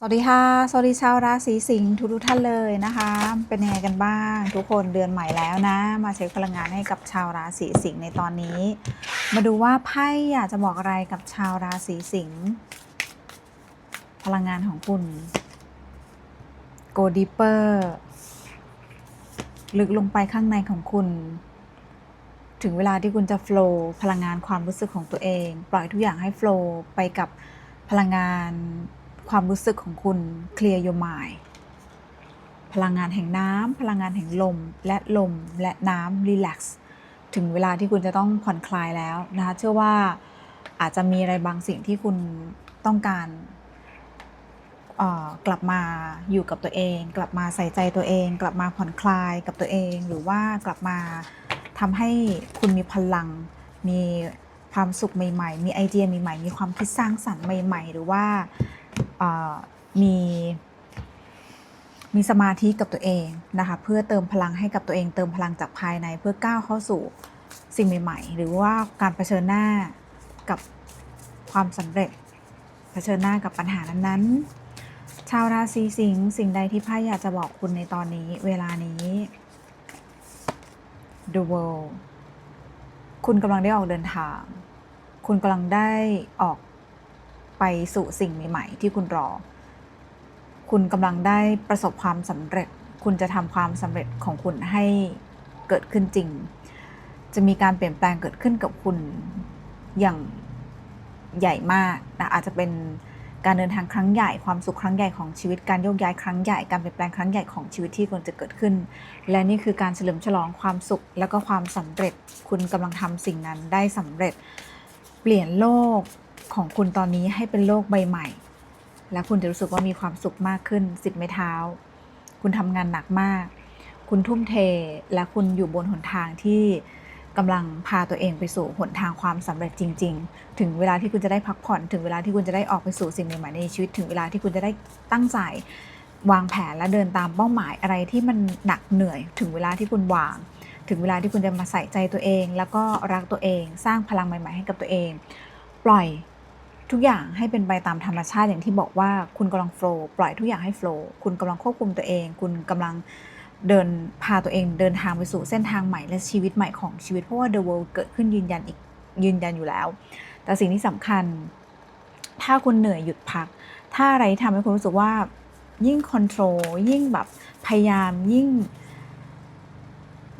สวัสดีค่ะ สวัสดีชาวราศีสิงห์ทุกท่านเลยนะคะ เป็นยังไงกันบ้าง ทุกคนเดือนใหม่แล้วนะ มาเช็คพลังงานให้กับชาวราศีสิงห์ในตอนนี้ มาดูว่าไพ่อยากจะบอกอะไรกับชาวราศีสิงห์พลังงานของคุณ go deeper ลึกลงไปข้างในของคุณ ถึงเวลาที่คุณจะ flow พลังงานความรู้สึกของตัวเอง ปล่อยทุกอย่างให้ flow ไปกับพลังงาน ความรู้สึกของคุณ clear your mind พลังงานแห่งน้ำพลังงานแห่งลม และลมและน้ำ relax ถึงเวลาที่คุณจะต้องผ่อนคลายแล้วนะคะเชื่อว่าอาจจะมีอะไรบางสิ่งที่คุณต้องการกลับมาอยู่กับตัวเอง กลับมาใส่ใจตัวเอง กลับมาผ่อนคลายกับตัวเอง หรือว่ากลับมาทำให้คุณมีพลัง มีความสุขใหม่ ๆ มีไอเดียใหม่ๆ มีความคิดสร้างสรรค์ใหม่ ๆ หรือว่า มีมีสมาธิกับตัวเองนะคะ เพื่อเติมพลังให้กับตัวเอง เติมพลังจากภายในเพื่อก้าวเข้าสู่สิ่งใหม่ ๆ หรือว่าการเผชิญหน้ากับความสำเร็จ เผชิญหน้ากับปัญหานั้นๆ ชาวราศีสิงห์สิ่งใดที่ไพ่อยากจะบอกคุณในตอนนี้ เวลานี้ The World คุณกำลังได้ออกเดินทาง คุณกำลังได้ออก ไปสู่สิ่งใหม่ ๆ ที่คุณรอ คุณกำลังได้ประสบความสำเร็จ คุณจะทำความสำเร็จของคุณให้เกิดขึ้นจริง จะมีการเปลี่ยนแปลงเกิดขึ้นกับคุณอย่างใหญ่มากนะอาจจะเป็นการเดินทางครั้งใหญ่ความสุขครั้งใหญ่ของชีวิตการโยกย้ายครั้งใหญ่การเปลี่ยนแปลงครั้งใหญ่ของชีวิตที่ควรจะเกิดขึ้น และนี่คือการเฉลิมฉลองความสุขแล้วก็ความสำเร็จ คุณกำลังทำสิ่งนั้นได้สำเร็จ เปลี่ยนโลก ของคุณตอนนี้ให้เป็นโลกใบใหม่ และคุณจะรู้สึกว่ามีความสุขมากขึ้นสิบไม้เท้า คุณทำงานหนักมาก คุณทุ่มเทและคุณอยู่บนหนทางที่กำลังพาตัวเองไปสู่หนทางความสำเร็จจริง ๆ ถึงเวลาที่คุณจะได้พักผ่อน ถึงเวลาที่คุณจะได้ออกไปสู่สิ่งใหม่ๆในชีวิต ถึงเวลาที่คุณจะได้ตั้งใจวางแผนและเดินตามเป้าหมายอะไรที่มันหนักเหนื่อย ถึงเวลาที่คุณวาง ถึงเวลาที่คุณจะมาใส่ใจตัวเอง แล้วก็รักตัวเอง สร้างพลังใหม่ ๆ ให้กับตัวเอง ปล่อย ทุกอย่างให้เป็นไปตามธรรมชาติอย่างที่บอกว่าคุณกำลังโฟล์ปล่อยทุกอย่างให้โฟล์คุณกำลังควบคุมตัวเอง คุณกำลังเดินพาตัวเองเดินทางไปสู่เส้นทางใหม่และชีวิตใหม่ของชีวิตเพราะว่า the world เกิดขึ้นยืนยันอีกยืนยันอยู่แล้ว แต่สิ่งที่สำคัญ ถ้าคุณเหนื่อยหยุดพัก ถ้าอะไรที่ทำให้คุณรู้สึกว่ายิ่งคอนโทรลยิ่งแบบพยายามยิ่ง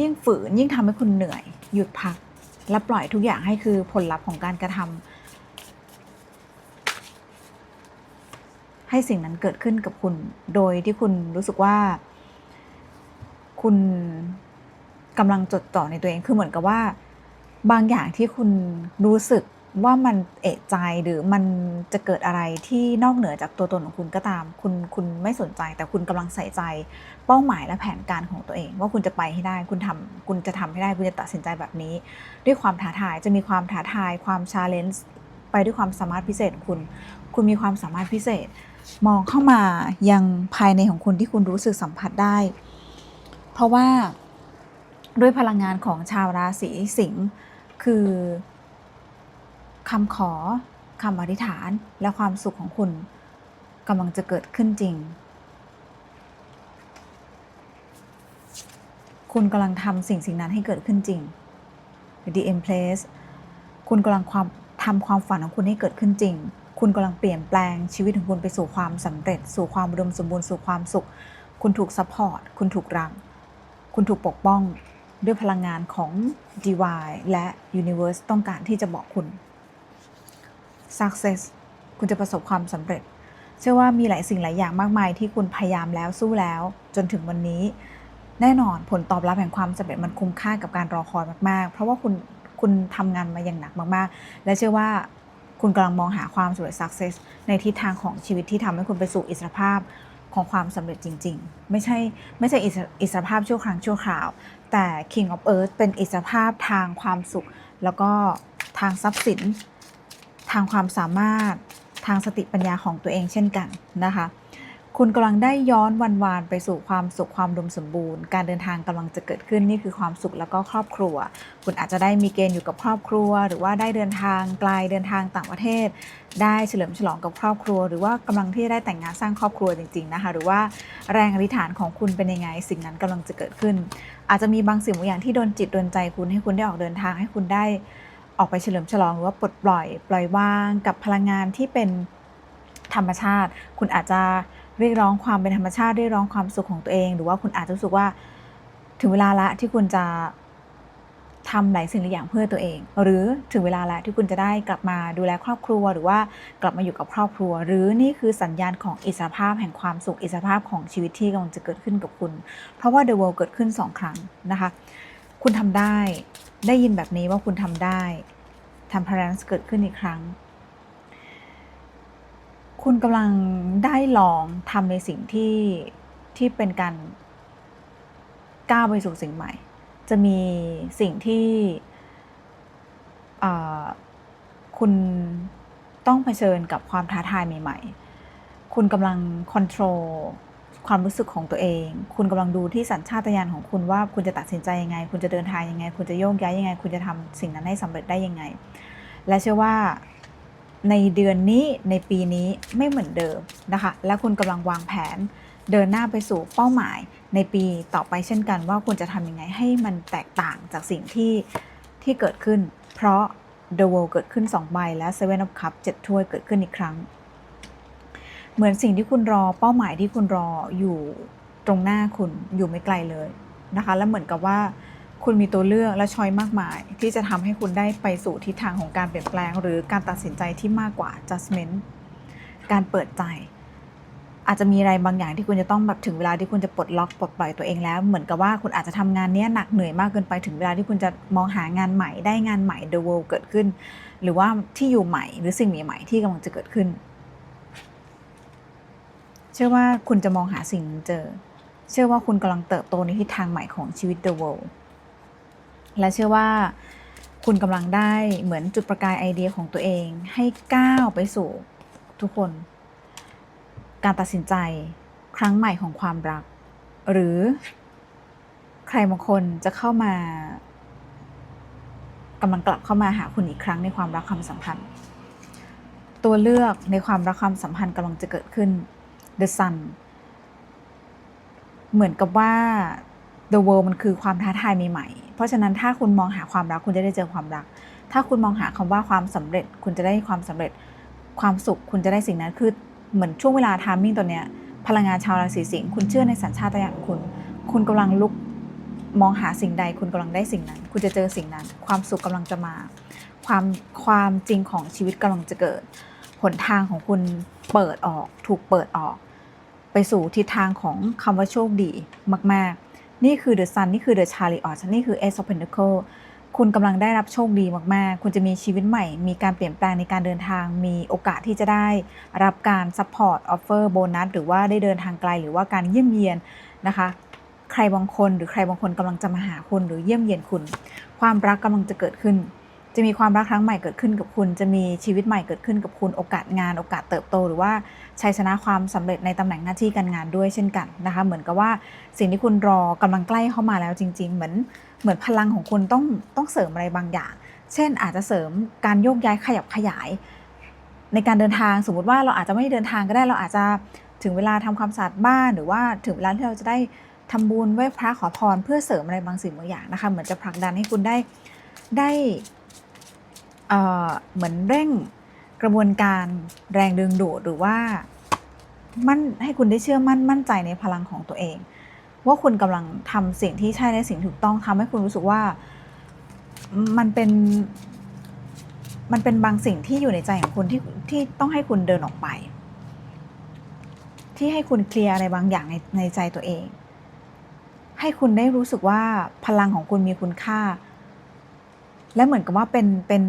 ยิ่งฝืนยิ่งทำให้คุณเหนื่อย หยุดพัก และปล่อยทุกอย่างให้คือผลลัพธ์ของการกระทำ ให้สิ่งนั้นเกิดขึ้นกับคุณ โดยที่คุณรู้สึกว่า คุณกำลังจดจ่อในตัวเอง คือเหมือนกับว่า บางอย่างที่คุณรู้สึกว่ามันเอะใจหรือมันจะเกิดอะไรที่นอกเหนือจากตัวตนของคุณก็ตาม คุณคุณไม่สนใจ แต่คุณกำลังใส่ใจ เป้าหมายและแผนการของตัวเอง ว่าคุณจะไปให้ได้ คุณทำคุณจะทำให้ได้ คุณจะตัดสินใจแบบนี้ ด้วยความท้าทายจะมีความท้าทาย ความชาเลนจ์ไปด้วยความสามารถพิเศษของคุณ คุณมีความสามารถพิเศษ มองเข้ามายังภายในของคุณที่คุณรู้สึกสัมผัสได้ เพราะว่าด้วยพลังงานของชาวราศีสิงห์คือคำขอคำอธิษฐานและความสุขของคุณกำลังจะเกิดขึ้นจริง คุณกำลังทำสิ่งสิ่งนั้นให้เกิดขึ้นจริง The M Place คุณกำลังความทำความฝันของคุณให้เกิดขึ้นจริง คุณกำลังเปลี่ยนแปลงชีวิตของคุณไปสู่ความสำเร็จ สู่ความอุดมสมบูรณ์สู่ความสุข คุณถูกซัพพอร์ตคุณถูกรัง คุณถูกปกป้องด้วยพลังงานของ Divine และ Universe ต้องการที่จะบอกคุณ Success คุณจะประสบความสำเร็จ เชื่อว่ามีหลายสิ่งหลายอย่างมากมายที่คุณพยายามแล้วสู้แล้ว จนถึงวันนี้ แน่นอนผลตอบรับแห่งความสำเร็จมันคุ้มค่ากับการรอคอยมาก ๆ เพราะว่าคุณคุณทำงานมาอย่างหนักมาก ๆ และเชื่อว่า คุณกำลังมองหาความสำเร็จ success ในทิศทางของชีวิตที่ทำให้คุณไปสู่อิสรภาพของความสำเร็จจริง ๆ ไม่ใช่ไม่ใช่อิสรอิสรภาพชั่วครั้งชั่วคราว แต่ King of Earth เป็นอิสรภาพทางความสุข แล้วก็ทางทรัพย์สิน ทางความสามารถทางสติปัญญาของตัวเองเช่นกันนะคะ คุณกำลังได้ย้อนวันวานไปสู่ความสุขความดมสมบูรณ์ การเดินทางกำลังจะเกิดขึ้นนี่คือความสุขแล้วก็ครอบครัว คุณอาจจะได้มีเกณฑ์อยู่กับครอบครัว หรือว่าได้เดินทางไกลเดินทางต่างประเทศ ได้เฉลิมฉลองกับครอบครัว หรือว่ากำลังที่ได้แต่งงานสร้างครอบครัวจริงๆนะคะหรือว่าแรงอธิษฐานของคุณเป็นยังไง สิ่งนั้นกำลังจะเกิดขึ้น อาจจะมีบางสิ่งบางอย่างที่โดนจิตโดนใจคุณให้คุณได้ออกเดินทางให้คุณได้ออกไปเฉลิมฉลองหรือว่าปลดปล่อย ปล่อยวางกับพลังงานที่เป็นธรรมชาติ คุณอาจจะ เรียกร้องความเป็นธรรมชาติเรียกร้องความสุขของตัวเอง หรือว่าคุณอาจจะรู้สึกว่าถึงเวลาละที่คุณจะทำหลายสิ่งหลายอย่างเพื่อตัวเอง หรือถึงเวลาแล้วที่คุณจะได้กลับมาดูแลครอบครัว หรือว่ากลับมาอยู่กับครอบครัว หรือนี่คือสัญญาณของอิสรภาพแห่งความสุขอิสรภาพของชีวิตที่กำลังจะเกิดขึ้นกับคุณ เพราะว่า The World เกิดขึ้นสองครั้งนะคะ คุณทำได้ได้ยินแบบนี้ว่าคุณทำได้ทำพลังเกิดขึ้นอีกครั้ง คุณกำลังได้ลองทำในสิ่งที่ที่เป็นการก้าวไปสู่สิ่งใหม่ จะมีสิ่งที่คุณต้องเผชิญกับความท้าทายใหม่ ๆ คุณกำลังค o n t r o l ความรู้สึกของตัวเอง คุณกำลังดูที่สัญชาตญาณของคุณว่าคุณจะตัดสินใจยังไง คุณจะเดินทางยังไง คุณจะโยกย้ายยังไง คุณจะทำสิ่งนั้นให้สำเร็จได้ยังไง และเชื่อว่า ในเดือนนี้ในปีนี้ไม่เหมือนเดิมนะคะ และคุณกำลังวางแผนเดินหน้าไปสู่เป้าหมายในปีต่อไปเช่นกันว่าคุณจะทำยังไงให้มันแตกต่างจากสิ่งที่ที่เกิดขึ้น เพราะ The World เกิดขึ้น 2 ใบและ Seven of Cups 7ถ้วยเกิดขึ้นอีกครั้ง เหมือนสิ่งที่คุณรอเป้าหมายที่คุณรออยู่ตรงหน้าคุณอยู่ไม่ไกลเลยนะคะ และเหมือนกับว่า คุณมีตัวเลือกและช้อยมากมาย ที่จะทำให้คุณได้ไปสู่ทิศทางของการเปลี่ยนแปลง หรือการตัดสินใจที่มากกว่า judgment การเปิดใจ อาจจะมีอะไรบางอย่างที่คุณจะต้องแบบถึงเวลาที่คุณจะปลดล็อกปลดปล่อยตัวเองแล้ว เหมือนกับว่าคุณอาจจะทำงานเนี้ยหนักเหนื่อยมากเกินไปถึงเวลาที่คุณจะมองหางานใหม่ได้งานใหม่ the world เกิดขึ้น หรือว่าที่อยู่ใหม่หรือสิ่งใหม่ๆที่กำลังจะเกิดขึ้น เชื่อว่าคุณจะมองหาสิ่งเจอ เชื่อว่าคุณกำลังเติบโตในทิศทางใหม่ของชีวิต the world และเชื่อว่าคุณกำลังได้เหมือนจุดประกายไอเดียของตัวเองให้ก้าวไปสู่ทุกคน การตัดสินใจครั้งใหม่ของความรัก หรือใครบางคนจะเข้ามากำลังกลับเข้ามาหาคุณอีกครั้งในความรักความสัมพันธ์ ตัวเลือกในความรักความสัมพันธ์กำลังจะเกิดขึ้น The Sun เหมือนกับว่า The World มันคือความท้าทายใหม่ๆ เพราะฉะนั้นถ้าคุณมองหาความรักคุณจะได้เจอความรัก ถ้าคุณมองหาคำว่าความสำเร็จ คุณจะได้ความสำเร็จ ความสุขคุณจะได้สิ่งนั้น คือเหมือนช่วงเวลาทามมิ่งตัวเนี้ย พลังงานชาวราศีสิงห์คุณเชื่อในสัญชาตญาณคุณ คุณกำลังลุกมองหาสิ่งใด คุณกำลังได้สิ่งนั้น คุณจะเจอสิ่งนั้น ความสุขกำลังจะมา ความความจริงของชีวิตกำลังจะเกิด หนทางของคุณเปิดออก ถูกเปิดออก ไปสู่ทิศทางของคำว่าโชคดีมาก ๆ นี่คือ The Sun นี่คือ The Chariot นี่คือ Ace of Pentacles คุณกำลังได้รับโชคดีมาก ๆ คุณจะมีชีวิตใหม่ มีการเปลี่ยนแปลงในการเดินทาง มีโอกาสที่จะได้รับการซัพพอร์ต ออฟเฟอร์ โบนัส หรือว่าได้เดินทางไกล หรือว่าการเยี่ยมเยียนนะคะ ใครบางคนหรือใครบางคนกำลังจะมาหาคุณหรือเยี่ยมเยียนคุณ ความรักกำลังจะเกิดขึ้น จะมีความรักครั้งใหม่เกิดขึ้นกับคุณ จะมีชีวิตใหม่เกิดขึ้นกับคุณ โอกาสงาน โอกาสเติบโต หรือว่า ชัยชนะความสำเร็จในตำแหน่งหน้าที่การงานด้วยเช่นกันนะคะเหมือนกับว่าสิ่งที่คุณรอกำลังใกล้เข้ามาแล้วจริง ๆ เหมือนเหมือนพลังของคุณต้องต้องเสริมอะไรบางอย่าง เช่นอาจจะเสริมการโยกย้ายขยับขยาย ในการเดินทางสมมติว่าเราอาจจะไม่ได้เดินทางก็ได้เราอาจจะถึงเวลาทำความสะอาดบ้าน หรือว่าถึงเวลาที่เราจะได้ทำบุญไหว้พระขอพรเพื่อเสริมอะไรบางสิ่งบางอย่างนะคะเหมือนจะผลักดันให้คุณได้ได้เอ่อเหมือนเร่ง กระบวนการแรงดึงดูดหรือว่ามั่นให้คุณได้เชื่อมั่นมั่นใจในพลังของตัวเอง ว่าคุณกำลังทำสิ่งที่ใช่และสิ่งถูกต้องทำให้คุณรู้สึกว่ามันเป็น มันเป็นบางสิ่งที่อยู่ในใจของคุณที่ที่ต้องให้คุณเดินออกไป ที่ให้คุณเคลียร์อะไรบางอย่างในในใจตัวเอง ให้คุณได้รู้สึกว่าพลังของคุณมีคุณค่า และเหมือนกับว่าเป็นเป็น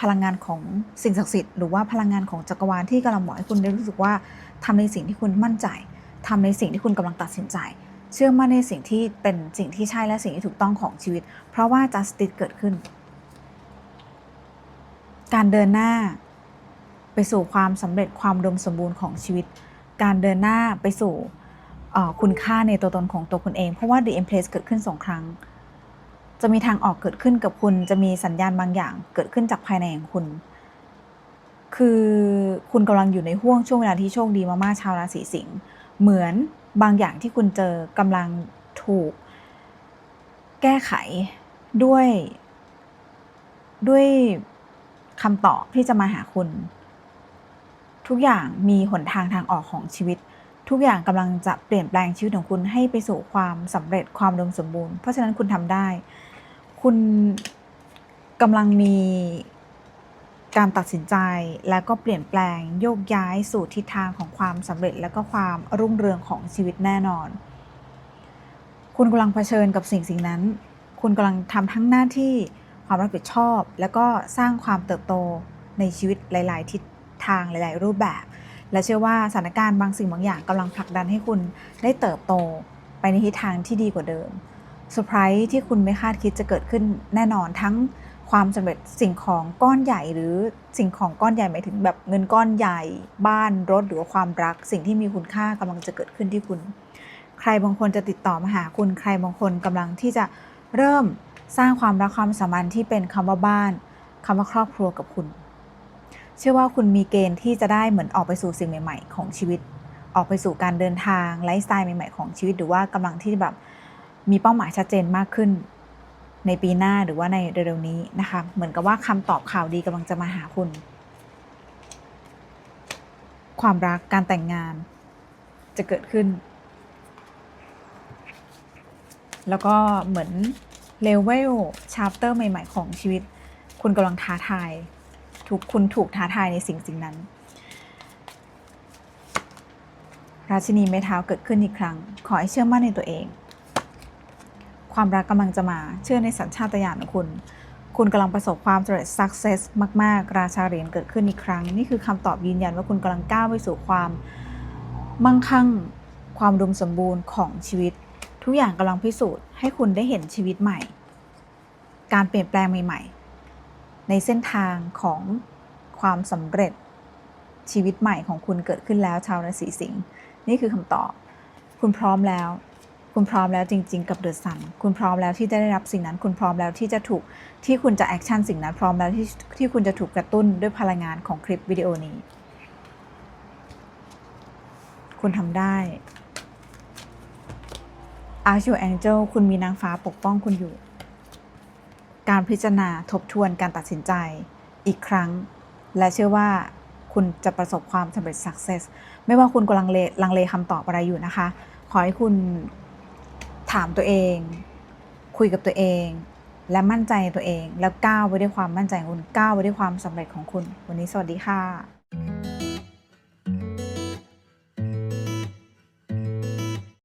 พลังงานของสิ่งศักดิ์สิทธิ์หรือว่าพลังงานของจักรวาลที่กำลังบอกให้คุณได้รู้สึกว่าทำในสิ่งที่คุณมั่นใจทำในสิ่งที่คุณกำลังตัดสินใจ เชื่อมั่นในสิ่งที่เป็นสิ่งที่ใช่และสิ่งที่ถูกต้องของชีวิต เพราะว่า justice เกิดขึ้น การเดินหน้าไปสู่ความสำเร็จความดมสมบูรณ์ของชีวิต การเดินหน้าไปสู่คุณค่าในตัวตนของตัวคุณเอง เพราะว่า The Empress เกิดขึ้นสองครั้ง จะมีทางออกเกิดขึ้นกับคุณ จะมีสัญญาณบางอย่างเกิดขึ้นจากภายในของคุณ คือคุณกำลังอยู่ในห่วงช่วงเวลาที่โชคดีมากๆชาวราศีสิงห์เหมือนบางอย่างที่คุณเจอกำลังถูก แก้ไขด้วย ด้วยคำตอบที่จะมาหาคุณ ทุกอย่างมีหนทางทางออกของชีวิต ทุกอย่างกำลังจะเปลี่ยนแปลงชีวิตของคุณให้ไปสู่ความสำเร็จความดมสมบูรณ์ เพราะฉะนั้นคุณทำได้ คุณกำลังมีการตัดสินใจและก็เปลี่ยนแปลงโยกย้ายสู่ทิศทางของความสำเร็จ และก็ความรุ่งเรืองของชีวิตแน่นอน คุณกำลังเผชิญกับสิ่งสิ่งนั้น คุณกำลังทำทั้งหน้าที่ความรับผิดชอบ แล้วก็สร้างความเติบโตในชีวิตหลาย ๆ ทิศทางหลาย ๆ รูปแบบ และเชื่อว่าสถานการณ์บางสิ่งบางอย่างกำลังผลักดันให้คุณได้เติบโตไปในทิศทางที่ดีกว่าเดิมเซอร์ไพรส์ที่คุณไม่คาดคิดจะเกิดขึ้นแน่นอนทั้งความสำเร็จสิ่งของก้อนใหญ่หรือสิ่งของก้อนใหญ่หมายถึงแบบเงินก้อนใหญ่บ้านรถหรือความรัก สิ่งที่มีคุณค่ากำลังจะเกิดขึ้นที่คุณ ใครบางคนจะติดต่อมาหาคุณใครบางคนกำลังที่จะเริ่มสร้างความรักความสัมพันธ์ที่เป็นคำว่าบ้านคำว่าครอบครัวกับคุณ เชื่อว่าคุณมีเกณฑ์ที่จะได้เหมือนออกไปสู่สิ่งใหม่ ๆ ของชีวิต ออกไปสู่การเดินทางไลฟ์สไตล์ใหม่ ๆ ของชีวิต หรือว่ากำลังที่แบบมีเป้าหมายชัดเจนมากขึ้น ในปีหน้าหรือว่าในเร็วๆนี้นะคะ เหมือนกับว่าคำตอบข่าวดีกำลังจะมาหาคุณ ความรักการแต่งงานจะเกิดขึ้น แล้วก็เหมือนเลเวลชาร์ปเตอร์ใหม่ ๆ ของชีวิต คุณกำลังท้าทาย ถูกคุณถูกท้าทายในสิ่งสิ่งนั้น ราชินีไม้เท้าเกิดขึ้นอีกครั้ง ขอให้เชื่อมั่นในตัวเอง ความรักกำลังจะมาเชื่อในสัญชาตญาณของคุณ คุณกำลังประสบความสำเร็จ success มาก ๆ ราชาเหรียญเกิดขึ้นอีกครั้ง นี่คือคำตอบยืนยันว่าคุณกำลังก้าวไปสู่ความมั่งคั่งความอุมสมบูรณ์ของชีวิต ทุกอย่างกำลังพิสูจน์ให้คุณได้เห็นชีวิตใหม่ การเปลี่ยนแปลงใหม่ ๆ ในเส้นทางของความสำเร็จชีวิตใหม่ของคุณเกิดขึ้นแล้วชาวราศีสิงห์นี่คือคำตอบ คุณพร้อมแล้ว คุณพร้อมแล้วจริง ๆ กับเดอะซันคุณพร้อมแล้วที่จะได้รับสิ่งนั้น คุณพร้อมแล้วที่จะถูกที่คุณจะแอคชั่นสิ่งนั้นพร้อมแล้วที่ที่คุณจะถูกกระตุ้นด้วยพลังงานของคลิปวิดีโอนี้ คุณทำได้ Archangel Angel คุณมีนางฟ้าปกป้องคุณอยู่ การพิจารณาทบทวนการตัดสินใจอีกครั้ง และเชื่อว่าคุณจะประสบความสำเร็จ success ไม่ว่าคุณกำลังเลลังเลคำตอบอะไรอยู่นะคะ ขอให้คุณถามตัวเอง คุยกับตัวเอง และมั่นใจในตัวเอง แล้วก้าวไปด้วยความมั่นใจของคุณก้าวไปด้วยความสำเร็จของคุณ วันนี้สวัสดีค่ะ